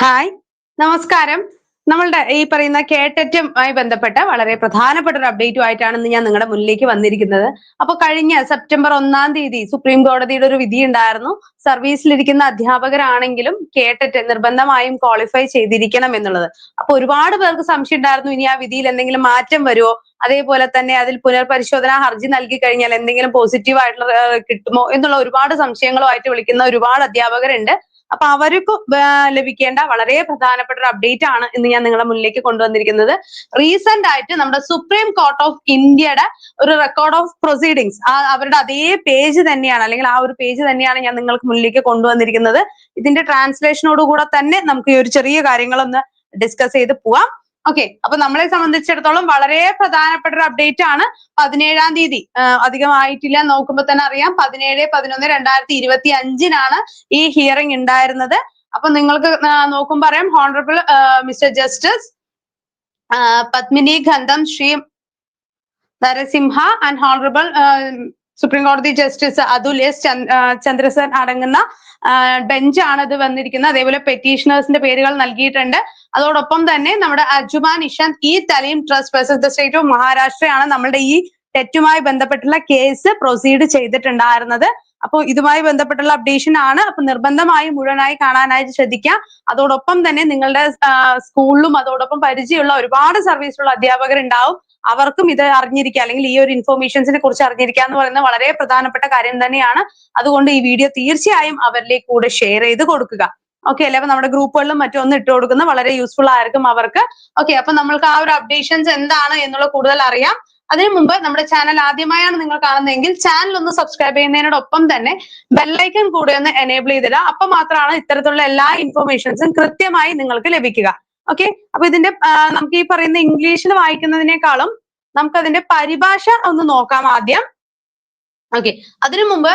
Hi നമസ്കാരം. നമ്മളുടെ ഈ പറയുന്ന കേട്ടറ്റുമായി ബന്ധപ്പെട്ട വളരെ പ്രധാനപ്പെട്ട ഒരു അപ്ഡേറ്റും ആയിട്ടാണ് ഇന്ന് ഞാൻ നിങ്ങളുടെ മുന്നിലേക്ക് വന്നിരിക്കുന്നത്. അപ്പൊ കഴിഞ്ഞ സെപ്റ്റംബർ ഒന്നാം തീയതി സുപ്രീം കോടതിയുടെ ഒരു വിധി ഉണ്ടായിരുന്നു. സർവീസിലിരിക്കുന്ന അധ്യാപകരാണെങ്കിലും കേട്ടറ്റ് നിർബന്ധമായും ക്വാളിഫൈ ചെയ്തിരിക്കണം എന്നുള്ളത്. അപ്പൊ ഒരുപാട് പേർക്ക് സംശയം ഉണ്ടായിരുന്നു ഇനി ആ വിധിയിൽ എന്തെങ്കിലും മാറ്റം വരുമോ അതേപോലെ തന്നെ അതിൽ പുനർപരിശോധന ഹർജി നൽകി കഴിഞ്ഞാൽ എന്തെങ്കിലും പോസിറ്റീവ് ആയിട്ടുള്ള കിട്ടുമോ? എന്നുള്ള ഒരുപാട് സംശയങ്ങളുമായിട്ട് വിളിക്കുന്ന ഒരുപാട് അധ്യാപകരുണ്ട്. അപ്പൊ അവർക്ക് ലഭിക്കേണ്ട വളരെ പ്രധാനപ്പെട്ട ഒരു അപ്ഡേറ്റ് ആണ് ഇന്ന് ഞാൻ നിങ്ങളുടെ മുന്നിലേക്ക് കൊണ്ടുവന്നിരിക്കുന്നത്. റീസെന്റ് ആയിട്ട് നമ്മുടെ സുപ്രീം കോർട്ട് ഓഫ് ഇന്ത്യയുടെ ഒരു റെക്കോർഡ് ഓഫ് പ്രൊസീഡിങ്സ് ആ അവരുടെ അതേ പേജ് തന്നെയാണ് അല്ലെങ്കിൽ ആ ഒരു പേജ് തന്നെയാണ് ഞാൻ നിങ്ങൾക്ക് മുന്നിലേക്ക് കൊണ്ടുവന്നിരിക്കുന്നത്. ഇതിന്റെ ട്രാൻസ്ലേഷനോട് കൂടെ തന്നെ നമുക്ക് ഈ ഒരു ചെറിയ കാര്യങ്ങളൊന്ന് ഡിസ്കസ് ചെയ്ത് പോവാം. ഓക്കെ അപ്പൊ നമ്മളെ സംബന്ധിച്ചിടത്തോളം വളരെ പ്രധാനപ്പെട്ട ഒരു അപ്ഡേറ്റ് ആണ് പതിനേഴാം തീയതി. അധികമായിട്ടില്ല നോക്കുമ്പോൾ തന്നെ അറിയാം. പതിനേഴ് പതിനൊന്ന് രണ്ടായിരത്തി ഇരുപത്തി അഞ്ചിനാണ് ഈ ഹിയറിംഗ് ഉണ്ടായിരുന്നത്. അപ്പൊ നിങ്ങൾക്ക് നോക്കുമ്പോൾ നോക്കുമ്പോ അറിയാം. ഹോണറബിൾ മിസ്റ്റർ ജസ്റ്റിസ് പത്മിനി ഗന്ധം Sri Narasimha and honourable supreme കോടതി ജസ്റ്റിസ് അതുൽ എസ് ചന്ദ്രസൻ അടങ്ങുന്ന ബെഞ്ചാണ് ഇത് വന്നിരിക്കുന്നത്. അതേപോലെ പെറ്റീഷണേഴ്സിന്റെ പേരുകൾ നൽകിയിട്ടുണ്ട്. അതോടൊപ്പം തന്നെ നമ്മുടെ അജുമാൻ ഇഷാന്ത് ഈ തലയും trust versus the state of മഹാരാഷ്ട്രയാണ് നമ്മുടെ ഈ തെറ്റുമായി ബന്ധപ്പെട്ടുള്ള കേസ് പ്രൊസീഡ് ചെയ്തിട്ടുണ്ടായിരുന്നത്. അപ്പോൾ ഇതുമായി ബന്ധപ്പെട്ടുള്ള അപ്ഡേഷൻ ആണ്. അപ്പൊ നിർബന്ധമായും മുഴുവനായി കാണാനായിട്ട് ശ്രദ്ധിക്കുക അതോടൊപ്പം തന്നെ നിങ്ങളുടെ സ്കൂളിലും അതോടൊപ്പം പരിചയമുള്ള ഒരുപാട് സർവീസിലുള്ള അധ്യാപകർ ഉണ്ടാവും അവർക്കും ഇത് അറിഞ്ഞിരിക്കുക അല്ലെങ്കിൽ ഈ ഒരു ഇൻഫോർമേഷൻസിനെ കുറിച്ച് അറിഞ്ഞിരിക്കുക എന്ന് പറയുന്നത് വളരെ പ്രധാനപ്പെട്ട കാര്യം തന്നെയാണ്. അതുകൊണ്ട് ഈ വീഡിയോ തീർച്ചയായും അവരിലേക്ക് കൂടെ ഷെയർ ചെയ്ത് കൊടുക്കുക. ഓക്കെ അല്ലെ? അപ്പൊ നമ്മുടെ ഗ്രൂപ്പുകളിലും മറ്റും ഒന്ന് ഇട്ട് കൊടുക്കുന്ന വളരെ യൂസ്ഫുൾ ആയിരിക്കും അവർക്ക്. ഓക്കെ അപ്പൊ നമ്മൾക്ക് ആ ഒരു അപ്ഡേഷൻസ് എന്താണ് എന്നുള്ള കൂടുതൽ അറിയാം. അതിനു മുമ്പ് നമ്മുടെ ചാനൽ ആദ്യമായാണ് നിങ്ങൾ കാണുന്നതെങ്കിൽ ചാനൽ ഒന്ന് സബ്സ്ക്രൈബ് ചെയ്യുന്നതിനോടൊപ്പം തന്നെ ബെല്ലൈക്കൺ കൂടെ ഒന്ന് എനേബിൾ ചെയ്തിടുക. അപ്പൊ മാത്രമാണ് ഇത്തരത്തിലുള്ള എല്ലാ ഇൻഫോർമേഷൻസും കൃത്യമായി നിങ്ങൾക്ക് ലഭിക്കുക. ഓക്കെ അപ്പൊ ഇതിന്റെ നമുക്ക് ഈ പറയുന്ന ഇംഗ്ലീഷിൽ വായിക്കുന്നതിനേക്കാളും നമുക്ക് അതിന്റെ പരിഭാഷ ഒന്ന് നോക്കാം ആദ്യം. ഓക്കെ അതിനു മുമ്പ്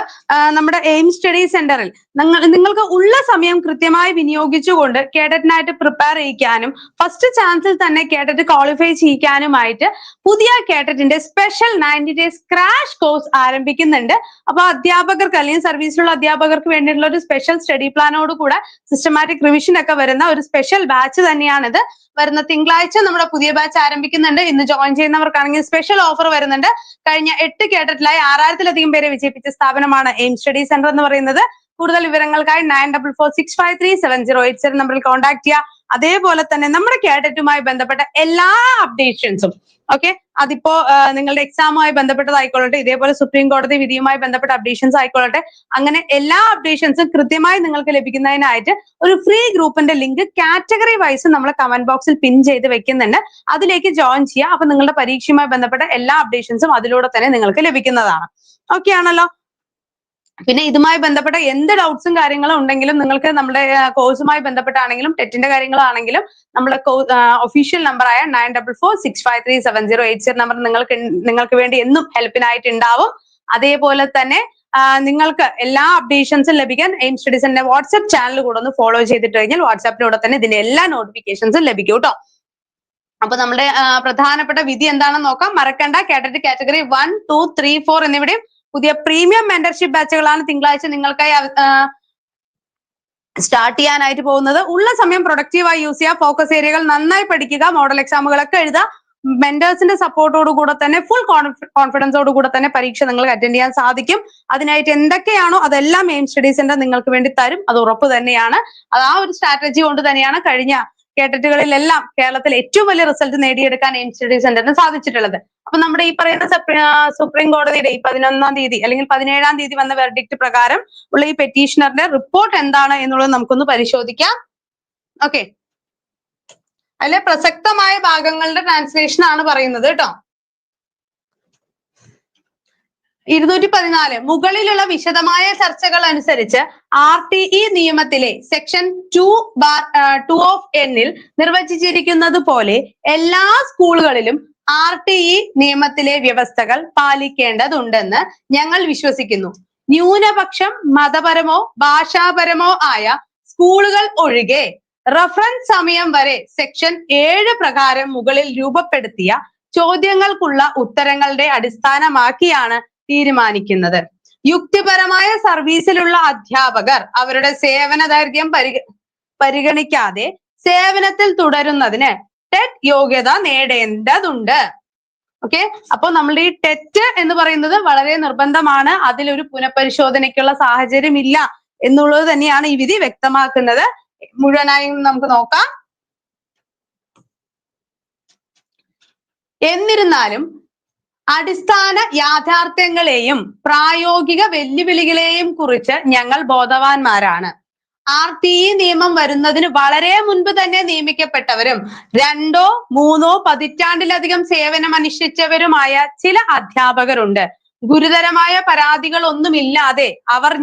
നമ്മുടെ എയിം സ്റ്റഡി സെന്ററിൽ നിങ്ങൾ നിങ്ങൾക്ക് ഉള്ള സമയം കൃത്യമായി വിനിയോഗിച്ചുകൊണ്ട് കേഡറ്റിനായിട്ട് പ്രിപ്പയർ ചെയ്യിക്കാനും ഫസ്റ്റ് ചാൻസിൽ തന്നെ കേഡറ്റ് ക്വാളിഫൈ ചെയ്യിക്കാനുമായിട്ട് പുതിയ കേഡറ്റിന്റെ special ninety days crash course ആരംഭിക്കുന്നുണ്ട്. അപ്പൊ അധ്യാപകർക്ക് അല്ലെങ്കിൽ സർവീസിലുള്ള അധ്യാപകർക്ക് വേണ്ടിയിട്ടുള്ള ഒരു സ്പെഷ്യൽ സ്റ്റഡി പ്ലാനോട് കൂടെ സിസ്റ്റമാറ്റിക് റിവിഷൻ ഒക്കെ വരുന്ന ഒരു സ്പെഷ്യൽ ബാച്ച് തന്നെയാണിത്. വരുന്ന തിങ്കളാഴ്ച നമ്മുടെ പുതിയ ബാച്ച് ആരംഭിക്കുന്നുണ്ട്. ഇന്ന് ജോയിൻ ചെയ്യുന്നവർക്കാണെങ്കിൽ സ്പെഷ്യൽ ഓഫർ വരുന്നുണ്ട്. കഴിഞ്ഞ എട്ട് കേഡറ്റിലായി ആറായിരത്തിലധികം പേരെ വിജയിപ്പിച്ച സ്ഥാപനമാണ് എയിം സ്റ്റഡി സെന്റർ എന്ന് പറയുന്നത്. കൂടുതൽ വിവരങ്ങൾക്കായി nine double four six five three seven zero eight seven നമ്പറിൽ കോൺടാക്ട് ചെയ്യുക. അതേപോലെ തന്നെ നമ്മുടെ കേഡറ്റുമായി ബന്ധപ്പെട്ട എല്ലാ അപ്ഡേഷൻസും ഓക്കെ അതിപ്പോ നിങ്ങളുടെ എക്സാമുമായി ബന്ധപ്പെട്ടതായിക്കൊള്ളട്ടെ. ഇതേപോലെ സുപ്രീം കോടതി വിധിയുമായി ബന്ധപ്പെട്ട അപ്ഡേഷൻസ് ആയിക്കൊള്ളട്ടെ. അങ്ങനെ എല്ലാ അപ്ഡേഷൻസും കൃത്യമായി നിങ്ങൾക്ക് ലഭിക്കുന്നതിനായിട്ട് ഒരു ഫ്രീ ഗ്രൂപ്പിന്റെ ലിങ്ക് കാറ്റഗറി വൈസ് നമ്മൾ കമന്റ് ബോക്സിൽ പിൻ ചെയ്ത് വെക്കുന്നുണ്ട്. അതിലേക്ക് ജോയിൻ ചെയ്യുക. അപ്പൊ നിങ്ങളുടെ പരീക്ഷയുമായി ബന്ധപ്പെട്ട എല്ലാ അപ്ഡേഷൻസും അതിലൂടെ തന്നെ നിങ്ങൾക്ക് ലഭിക്കുന്നതാണ്. ഓക്കെ ആണല്ലോ? പിന്നെ ഇതുമായി ബന്ധപ്പെട്ട എന്ത് ഡൗട്ട്സും കാര്യങ്ങളും ഉണ്ടെങ്കിലും നിങ്ങൾക്ക് നമ്മുടെ കോഴ്സുമായി ബന്ധപ്പെട്ടാണെങ്കിലും ടെറ്റിന്റെ കാര്യങ്ങളാണെങ്കിലും നമ്മുടെ ഒഫീഷ്യൽ നമ്പറായ nine double four six five three seven zero eight zero number നിങ്ങൾക്ക് നിങ്ങൾക്ക് വേണ്ടി എന്നും ഹെൽപ്പിനായിട്ട് ഉണ്ടാവും അതേപോലെ തന്നെ നിങ്ങൾക്ക് എല്ലാ അപ്ഡേഷൻസും ലഭിക്കാൻ എയിം സ്റ്റഡീസിന്റെ വാട്സ്ആപ്പ് ചാനൽ കൂടെ ഒന്ന് ഫോളോ ചെയ്തിട്ട് കഴിഞ്ഞാൽ വാട്സ്ആപ്പിലൂടെ തന്നെ ഇതിന്റെ എല്ലാ നോട്ടിഫിക്കേഷൻസും ലഭിക്കും കേട്ടോ അപ്പൊ നമ്മുടെ പ്രധാനപ്പെട്ട വിധി എന്താണെന്ന് നോക്കാം. മറക്കണ്ട. Category category one two three four എന്നിവിടെയും പുതിയ പ്രീമിയം മെന്റർഷിപ്പ് ബാച്ചുകളാണ് തിങ്കളാഴ്ച നിങ്ങൾക്കായി സ്റ്റാർട്ട് ചെയ്യാനായിട്ട് പോകുന്നത്. ഉള്ള സമയം പ്രൊഡക്റ്റീവായി യൂസ് ചെയ്യുക ഫോക്കസ് ഏരിയകൾ നന്നായി പഠിക്കുക. മോഡൽ എക്സാമുകളൊക്കെ എഴുതുക. മെന്റേഴ്സിന്റെ സപ്പോർട്ടോട് കൂടെ തന്നെ ഫുൾ കോൺഫിഡൻസോട് കൂടെ തന്നെ പരീക്ഷ നിങ്ങൾക്ക് അറ്റൻഡ് ചെയ്യാൻ സാധിക്കും. അതിനായിട്ട് എന്തൊക്കെയാണോ അതെല്ലാം എയിം സ്റ്റഡീസ് സെന്റർ നിങ്ങൾക്ക് വേണ്ടി തരും. അത് ഉറപ്പ് തന്നെയാണ്. അത് ആ ഒരു സ്ട്രാറ്റജി കൊണ്ട് തന്നെയാണ് കഴിഞ്ഞ കേട്ടറ്റുകളിലെല്ലാം കേരളത്തിൽ ഏറ്റവും വലിയ റിസൾട്ട് നേടിയെടുക്കാൻ എയിം സ്റ്റഡി സെന്ററിന് സാധിച്ചിട്ടുള്ളത്. അപ്പൊ നമ്മുടെ ഈ പറയുന്ന സുപ്രീം കോടതിയുടെ ഈ പതിനൊന്നാം തീയതി അല്ലെങ്കിൽ പതിനേഴാം തീയതി വന്ന വെർഡിക്ട് പ്രകാരം ഉള്ള ഈ പെറ്റീഷണറിന്റെ റിപ്പോർട്ട് എന്താണ് എന്നുള്ളത് നമുക്കൊന്ന് പരിശോധിക്കാം. ഓക്കെ അതിലെ പ്രസക്തമായ ഭാഗങ്ങളുടെ ട്രാൻസ്ലേഷൻ ആണ് പറയുന്നത് കേട്ടോ. ഇരുന്നൂറ്റി പതിനാല് മുകളിലുള്ള വിശദമായ ചർച്ചകൾ അനുസരിച്ച് ആർ ടി ഇ നിയമത്തിലെ section two bar two of എന്നിൽ നിർവചിച്ചിരിക്കുന്നത് പോലെ എല്ലാ സ്കൂളുകളിലും ആർ ടി ഇ നിയമത്തിലെ വ്യവസ്ഥകൾ പാലിക്കേണ്ടതുണ്ടെന്ന് ഞങ്ങൾ വിശ്വസിക്കുന്നു. ന്യൂനപക്ഷം മതപരമോ ഭാഷാപരമോ ആയ സ്കൂളുകൾ ഒഴികെ റഫറൻസ് സമയം വരെ സെക്ഷൻ ഏഴ് പ്രകാരം മുകളിൽ രൂപപ്പെടുത്തിയ ചോദ്യങ്ങൾക്കുള്ള ഉത്തരങ്ങളുടെ അടിസ്ഥാനമാക്കിയാണ് തീരുമാനിക്കുന്നത്. യുക്തിപരമായ സർവീസിലുള്ള അധ്യാപകർ അവരുടെ സേവന ദൈർഘ്യം പരിഗ പരിഗണിക്കാതെ സേവനത്തിൽ തുടരുന്നതിന് ടെറ്റ് യോഗ്യത നേടേണ്ടതുണ്ട്. ഓക്കെ? അപ്പൊ നമ്മളുടെ ഈ ടെറ്റ് എന്ന് പറയുന്നത് വളരെ നിർബന്ധമാണ്. അതിലൊരു പുനഃപരിശോധനയ്ക്കുള്ള സാഹചര്യം ഇല്ല എന്നുള്ളത് തന്നെയാണ് ഈ വിധി വ്യക്തമാക്കുന്നത്. മുഴുവനായും നമുക്ക് നോക്കാം. എന്നിരുന്നാലും അടിസ്ഥാന യാഥാർത്ഥ്യങ്ങളെയും പ്രായോഗിക വെല്ലുവിളികളെയും കുറിച്ച് ഞങ്ങൾ ബോധവാന്മാരാണ്. ആർ ടി ഇ നിയമം വരുന്നതിന് വളരെ മുൻപ് തന്നെ നിയമിക്കപ്പെട്ടവരും രണ്ടോ മൂന്നോ പതിറ്റാണ്ടിലധികം സേവനമനുഷ്ഠിച്ചവരുമായ ചില അധ്യാപകരുണ്ട്. ഗുരുതരമായ പരാതികൾ ഒന്നുമില്ലാതെ അവർ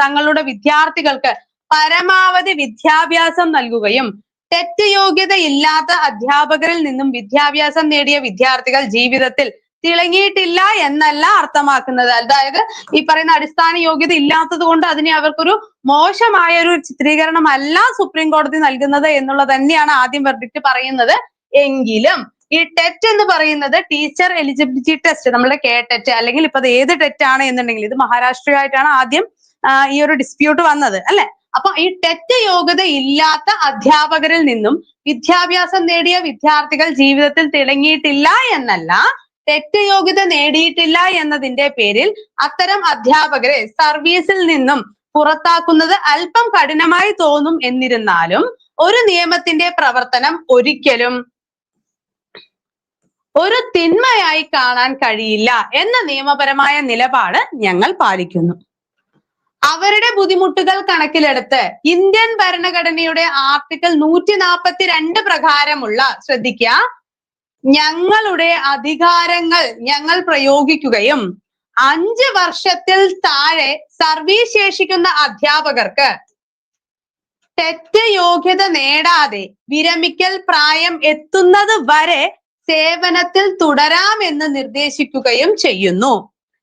തങ്ങളുടെ വിദ്യാർത്ഥികൾക്ക് പരമാവധി വിദ്യാഭ്യാസം നൽകുകയും തെറ്റ് യോഗ്യത ഇല്ലാത്ത അധ്യാപകരിൽ നിന്നും വിദ്യാഭ്യാസം നേടിയ വിദ്യാർത്ഥികൾ ജീവിതത്തിൽ തിളങ്ങിയിട്ടില്ല എന്നല്ല അർത്ഥമാക്കുന്നത്. അതായത് ഈ പറയുന്ന അടിസ്ഥാന യോഗ്യത ഇല്ലാത്തത് കൊണ്ട് അതിനെ അവർക്കൊരു മോശമായ ഒരു ചിത്രീകരണമല്ല സുപ്രീം കോടതി നൽകുന്നത് എന്നുള്ളത് തന്നെയാണ് ആദ്യം വെർഡിക്റ്റ് പറയുന്നത്. എങ്കിലും ഈ ടെറ്റ് എന്ന് പറയുന്നത് ടീച്ചർ എലിജിബിലിറ്റി ടെസ്റ്റ് നമ്മുടെ കെ ടെറ്റ് അല്ലെങ്കിൽ ഇപ്പൊ ഏത് ടെറ്റ് ആണ് എന്നുണ്ടെങ്കിൽ ഇത് മഹാരാഷ്ട്രയായിട്ടാണ് ആദ്യം ഈ ഒരു ഡിസ്പ്യൂട്ട് വന്നത് അല്ലെ? അപ്പൊ ഈ ടെറ്റ് യോഗ്യത ഇല്ലാത്ത അധ്യാപകരിൽ നിന്നും വിദ്യാഭ്യാസം നേടിയ വിദ്യാർത്ഥികൾ ജീവിതത്തിൽ തിളങ്ങിയിട്ടില്ല എന്നല്ല തെറ്റ് യോഗ്യത നേടിയിട്ടില്ല എന്നതിന്റെ പേരിൽ അത്തരം അധ്യാപകരെ സർവീസിൽ നിന്നും പുറത്താക്കുന്നത് അല്പം കഠിനമായി തോന്നും എന്നിരുന്നാലും ഒരു നിയമത്തിന്റെ പ്രവർത്തനം ഒരിക്കലും ഒരു തിന്മയായി കാണാൻ കഴിയില്ല എന്ന നിയമപരമായ നിലപാട് ഞങ്ങൾ പാലിക്കുന്നു. അവരുടെ ബുദ്ധിമുട്ടുകൾ കണക്കിലെടുത്ത് ഇന്ത്യൻ ഭരണഘടനയുടെ ആർട്ടിക്കിൾ നൂറ്റി നാൽപ്പത്തി രണ്ട് പ്രകാരമുള്ള ശ്രദ്ധിക്കുക ഞങ്ങളുടെ അധികാരങ്ങൾ ഞങ്ങൾ പ്രയോഗിക്കുകയും അഞ്ച് വർഷത്തിൽ താഴെ സർവീസ് ശേഷിക്കുന്ന അധ്യാപകർക്ക് തെറ്റ് യോഗ്യത നേടാതെ വിരമിക്കൽ പ്രായം എത്തുന്നത് വരെ സേവനത്തിൽ തുടരാമെന്ന് നിർദ്ദേശിക്കുകയും ചെയ്യുന്നു.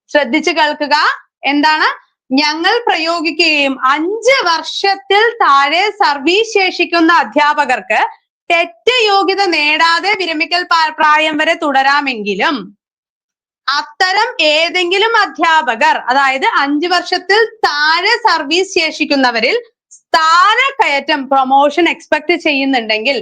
ശ്രദ്ധിച്ചു കേൾക്കുക. എന്താണ്? ഞങ്ങൾ പ്രയോഗിക്കുകയും അഞ്ച് വർഷത്തിൽ താഴെ സർവീസ് ശേഷിക്കുന്ന അധ്യാപകർക്ക് തെറ്റ് യോഗ്യത നേടാതെ വിരമിക്കൽ പ്രായം വരെ തുടരാമെങ്കിലും അത്തരം ഏതെങ്കിലും അധ്യാപകർ അതായത് അഞ്ചു വർഷത്തിൽ താഴെ സർവീസ് ശേഷിക്കുന്നവരിൽ സ്ഥാന കയറ്റം പ്രൊമോഷൻ എക്സ്പെക്ട് ചെയ്യുന്നുണ്ടെങ്കിൽ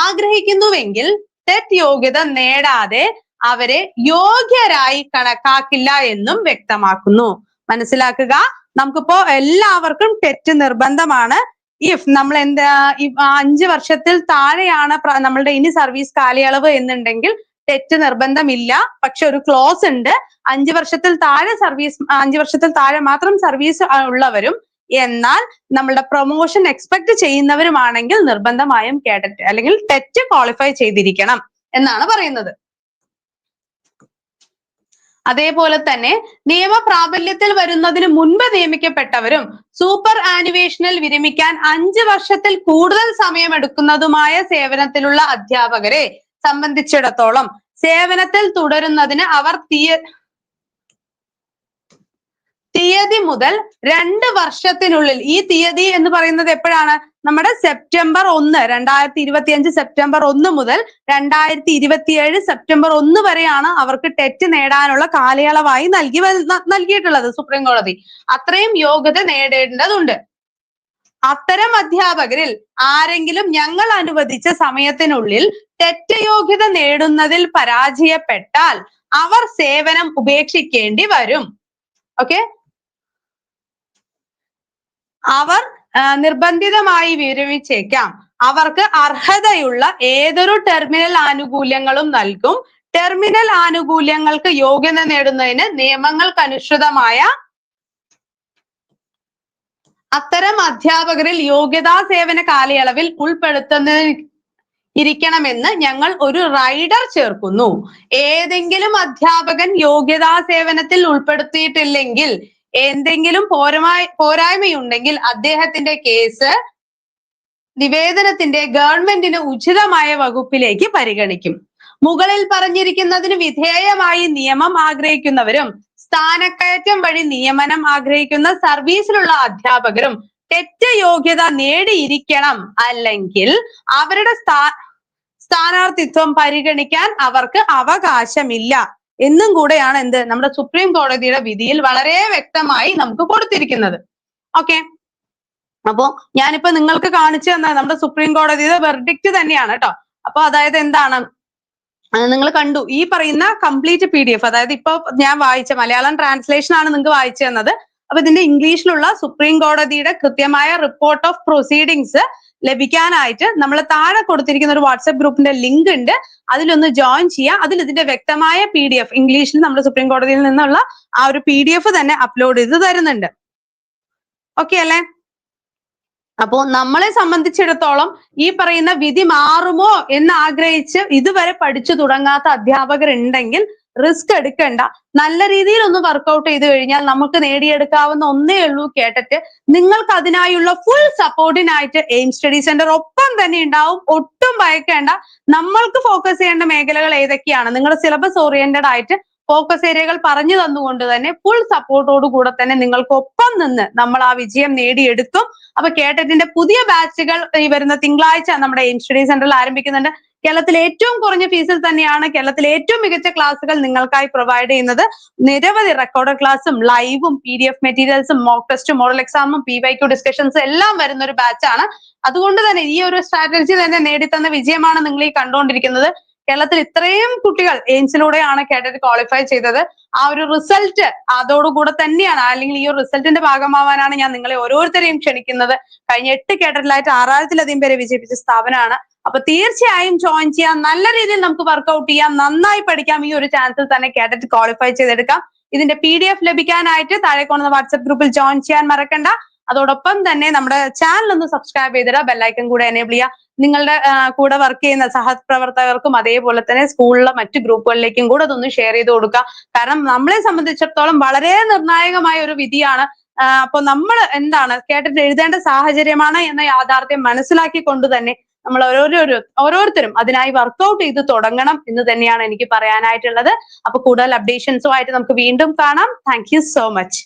ആഗ്രഹിക്കുന്നുവെങ്കിൽ തെറ്റ് യോഗ്യത നേടാതെ അവരെ യോഗ്യരായി കണക്കാക്കില്ല എന്നും വ്യക്തമാക്കുന്നു. മനസ്സിലാക്കുക? നമുക്കിപ്പോ എല്ലാവർക്കും തെറ്റ് നിർബന്ധമാണ്. ഇഫ് നമ്മൾ എന്താ അഞ്ച് വർഷത്തിൽ താഴെയാണ് നമ്മളുടെ ഇനി സർവീസ് കാലയളവ് എന്നുണ്ടെങ്കിൽ തെറ്റ് നിർബന്ധമില്ല. പക്ഷെ ഒരു ക്ലോസ് ഉണ്ട്. അഞ്ച് വർഷത്തിൽ താഴെ സർവീസ് അഞ്ച് വർഷത്തിൽ താഴെ മാത്രം സർവീസ് ഉള്ളവരും എന്നാൽ നമ്മളുടെ പ്രൊമോഷൻ എക്സ്പെക്ട് ചെയ്യുന്നവരുമാണെങ്കിൽ നിർബന്ധമായും കേഡറ്റ് അല്ലെങ്കിൽ തെറ്റ് ക്വാളിഫൈ ചെയ്തിരിക്കണം എന്നാണ് പറയുന്നത്. അതേപോലെ തന്നെ നിയമപ്രാബല്യത്തിൽ വരുന്നതിന് മുൻപ് നിയമിക്കപ്പെട്ടവരും സൂപ്പർ ആനുവേഷനിൽ വിരമിക്കാൻ അഞ്ച് വർഷത്തിൽ കൂടുതൽ സമയമെടുക്കുന്നതുമായ സേവനത്തിലുള്ള അധ്യാപകരെ സംബന്ധിച്ചിടത്തോളം സേവനത്തിൽ തുടരുന്നതിന് അവർ തീയ തീയതി മുതൽ രണ്ട് വർഷത്തിനുള്ളിൽ ഈ തീയതി എന്ന് പറയുന്നത് എപ്പോഴാണ്? നമ്മുടെ സെപ്റ്റംബർ ഒന്ന് രണ്ടായിരത്തി ഇരുപത്തി അഞ്ച് സെപ്റ്റംബർ ഒന്ന് മുതൽ രണ്ടായിരത്തി ഇരുപത്തിയേഴ് സെപ്റ്റംബർ ഒന്ന് വരെയാണ് അവർക്ക് ടെറ്റ് നേടാനുള്ള കാലയളവായി നൽകി നൽകിയിട്ടുള്ളത് സുപ്രീം കോടതി. അത്രയും യോഗ്യത നേടേണ്ടതുണ്ട്. അത്തരം അധ്യാപകരിൽ ആരെങ്കിലും ഞങ്ങൾ അനുവദിച്ച സമയത്തിനുള്ളിൽ തെറ്റ് യോഗ്യത നേടുന്നതിൽ പരാജയപ്പെട്ടാൽ അവർ സേവനം ഉപേക്ഷിക്കേണ്ടി വരും. ഓക്കെ? അവർ നിർബന്ധിതമായി വിരമിച്ചേക്കാം. അവർക്ക് അർഹതയുള്ള ഏതൊരു ടെർമിനൽ ആനുകൂല്യങ്ങളും നൽകും. ടെർമിനൽ ആനുകൂല്യങ്ങൾക്ക് യോഗ്യത നേടുന്നതിന് നിയമങ്ങൾക്ക് അനുസൃതമായ അത്തരം അധ്യാപകരിൽ യോഗ്യതാ സേവന കാലയളവിൽ ഉൾപ്പെടുത്തുന്നതിന് ഇരിക്കണമെന്ന് ഞങ്ങൾ ഒരു റൈഡർ ചേർക്കുന്നു. ഏതെങ്കിലും അധ്യാപകൻ യോഗ്യതാ സേവനത്തിൽ ഉൾപ്പെടുത്തിയിട്ടില്ലെങ്കിൽ എന്തെങ്കിലും പോരമായി പോരായ്മയുണ്ടെങ്കിൽ അദ്ദേഹത്തിന്റെ കേസ് നിവേദനത്തിന്റെ ഗവൺമെന്റിന് ഉചിതമായ വകുപ്പിലേക്ക് പരിഗണിക്കും. മുകളിൽ പറഞ്ഞിരിക്കുന്നതിന് വിധേയമായി നിയമം ആഗ്രഹിക്കുന്നവരും സ്ഥാനക്കയറ്റം വഴി നിയമനം ആഗ്രഹിക്കുന്ന സർവീസിലുള്ള അധ്യാപകരും തെറ്റ് യോഗ്യത നേടിയിരിക്കണം അല്ലെങ്കിൽ അവരുടെ സ്ഥാ സ്ഥാനാർത്ഥിത്വം പരിഗണിക്കാൻ അവർക്ക് അവകാശമില്ല. എന്നും കൂടെയാണ് എന്ത്? നമ്മുടെ സുപ്രീം കോടതിയുടെ വിധിയിൽ വളരെ വ്യക്തമായി നമുക്ക് കൊടുത്തിരിക്കുന്നത്. ഓക്കെ അപ്പോ ഞാനിപ്പോ നിങ്ങൾക്ക് കാണിച്ചു തന്ന നമ്മുടെ സുപ്രീം കോടതിയുടെ വെർഡിക്റ്റ് തന്നെയാണ് കേട്ടോ. അപ്പൊ അതായത് എന്താണ്? നിങ്ങൾ കണ്ടു. ഈ പറയുന്ന കംപ്ലീറ്റ് പി ഡി എഫ് അതായത് ഇപ്പൊ ഞാൻ വായിച്ച മലയാളം ട്രാൻസ്ലേഷൻ ആണ് നിങ്ങൾക്ക് വായിച്ചു തന്നത്. അപ്പൊ ഇതിന്റെ ഇംഗ്ലീഷിലുള്ള സുപ്രീം കോടതിയുടെ കൃത്യമായ റിപ്പോർട്ട് ഓഫ് പ്രൊസീഡിങ്സ് ലഭിക്കാനായിട്ട് നമ്മൾ താഴെ കൊടുത്തിരിക്കുന്ന ഒരു വാട്സ്ആപ്പ് ഗ്രൂപ്പിന്റെ ലിങ്ക് ഉണ്ട്. അതിലൊന്ന് ജോയിൻ ചെയ്യുക അതിൽ ഇതിന്റെ വ്യക്തമായ പി ഡി എഫ് ഇംഗ്ലീഷിൽ നമ്മൾ സുപ്രീം കോടതിയിൽ നിന്നുള്ള ആ ഒരു പി ഡി എഫ് തന്നെ അപ്ലോഡ് ചെയ്ത് തരുന്നുണ്ട്. ഓക്കെ അല്ലേ? അപ്പോ നമ്മളെ സംബന്ധിച്ചിടത്തോളം ഈ പറയുന്ന വിധി മാറുമോ എന്ന് ആഗ്രഹിച്ച് ഇതുവരെ പഠിച്ചു തുടങ്ങാത്ത അധ്യാപകരുണ്ടെങ്കിൽ റിസ്ക് എടുക്കണ്ട. നല്ല രീതിയിൽ ഒന്ന് വർക്കൗട്ട് ചെയ്ത് കഴിഞ്ഞാൽ നമുക്ക് നേടിയെടുക്കാവുന്ന ഒന്നേ ഉള്ളൂ കേട്ടിട്ട് നിങ്ങൾക്ക് അതിനായുള്ള ഫുൾ സപ്പോർട്ടിനായിട്ട് എയിം സ്റ്റഡി സെന്റർ ഒപ്പം തന്നെ ഉണ്ടാവും. ഒട്ടും ഭയക്കേണ്ട. നമ്മൾക്ക് ഫോക്കസ് ചെയ്യേണ്ട മേഖലകൾ ഏതൊക്കെയാണ്? നിങ്ങളുടെ സിലബസ് ഓറിയന്റഡ് ആയിട്ട് ഫോക്കസ് ഏരിയകൾ പറഞ്ഞു തന്നുകൊണ്ട് തന്നെ ഫുൾ സപ്പോർട്ടോട് കൂടെ തന്നെ നിങ്ങൾക്ക് ഒപ്പം നിന്ന് നമ്മൾ ആ വിജയം നേടിയെടുക്കും. അപ്പൊ കേട്ടറ്റിന്റെ പുതിയ ബാച്ചുകൾ ഈ വരുന്ന തിങ്കളാഴ്ച നമ്മുടെ എയിം സ്റ്റഡി സെന്ററിൽ ആരംഭിക്കുന്നുണ്ട്. കേരളത്തിലെ ഏറ്റവും കുറഞ്ഞ ഫീസിൽ തന്നെയാണ് കേരളത്തിലെ ഏറ്റവും മികച്ച ക്ലാസ്സുകൾ നിങ്ങൾക്കായി പ്രൊവൈഡ് ചെയ്യുന്നത്. നിരവധി റെക്കോർഡ് ക്ലാസ്സും ലൈവും പി ഡി എഫ് മെറ്റീരിയൽസും മോക്ക് ടെസ്റ്റും മോഡൽ എക്സാമും പി വൈ ക്യു ഡിസ്കഷൻസും എല്ലാം വരുന്ന ഒരു ബാച്ചാണ് അതുകൊണ്ട് തന്നെ ഈ ഒരു സ്ട്രാറ്റജി തന്നെ നേടിത്തന്ന വിജയമാണ് നിങ്ങൾ ഈ കണ്ടുകൊണ്ടിരിക്കുന്നത്. കേരളത്തിൽ ഇത്രയും കുട്ടികൾ എയിംസിലൂടെയാണ് കേഡറ്റ് ക്വാളിഫൈ ചെയ്തത്. ആ ഒരു റിസൾട്ട് അതോടുകൂടെ തന്നെയാണ് അല്ലെങ്കിൽ ഈ ഒരു റിസൾട്ടിന്റെ ഭാഗമാവാനാണ് ഞാൻ നിങ്ങളെ ഓരോരുത്തരെയും ക്ഷണിക്കുന്നത്. കഴിഞ്ഞ എട്ട് കേഡറ്റിലായിട്ട് ആറായിരത്തിലധികം പേരെ വിജയിപ്പിച്ച സ്ഥാപനമാണ്. അപ്പൊ തീർച്ചയായും ജോയിൻ ചെയ്യാം. നല്ല രീതിയിൽ നമുക്ക് വർക്ക്ഔട്ട് ചെയ്യാം. നന്നായി പഠിക്കാം. ഈ ഒരു ചാൻസിൽ തന്നെ കേഡറ്റ് ക്വാളിഫൈ ചെയ്തെടുക്കാം. ഇതിന്റെ പി ഡി എഫ് ലഭിക്കാനായിട്ട് താഴെ കാണുന്ന വാട്സ്ആപ്പ് ഗ്രൂപ്പിൽ ജോയിൻ ചെയ്യാൻ മറക്കണ്ട. അതോടൊപ്പം തന്നെ നമ്മുടെ ചാനൽ ഒന്ന് സബ്സ്ക്രൈബ് ചെയ്തിടുക ബെല്ലൈക്കൺ കൂടെ എനേബിൾ ചെയ്യുക നിങ്ങളുടെ കൂടെ വർക്ക് ചെയ്യുന്ന സഹപ്രവർത്തകർക്കും അതേപോലെ തന്നെ സ്കൂളിലെ മറ്റു ഗ്രൂപ്പുകളിലേക്കും കൂടെ അതൊന്ന് ഷെയർ ചെയ്ത് കൊടുക്കുക കാരണം നമ്മളെ സംബന്ധിച്ചിടത്തോളം വളരെ നിർണായകമായ ഒരു വിധിയാണ്. അപ്പൊ നമ്മൾ എന്താണ്? കേട്ടിട്ട് എഴുതേണ്ട സാഹചര്യമാണ് എന്ന യാഥാർത്ഥ്യം മനസ്സിലാക്കി കൊണ്ട് തന്നെ നമ്മൾ ഓരോരോ ഓരോരുത്തരും അതിനായി വർക്ക്ഔട്ട് ചെയ്ത് തുടങ്ങണം എന്ന് തന്നെയാണ് എനിക്ക് പറയാനായിട്ടുള്ളത്. അപ്പൊ കൂടുതൽ അപ്ഡേഷൻസുമായിട്ട് നമുക്ക് വീണ്ടും കാണാം. Thank so much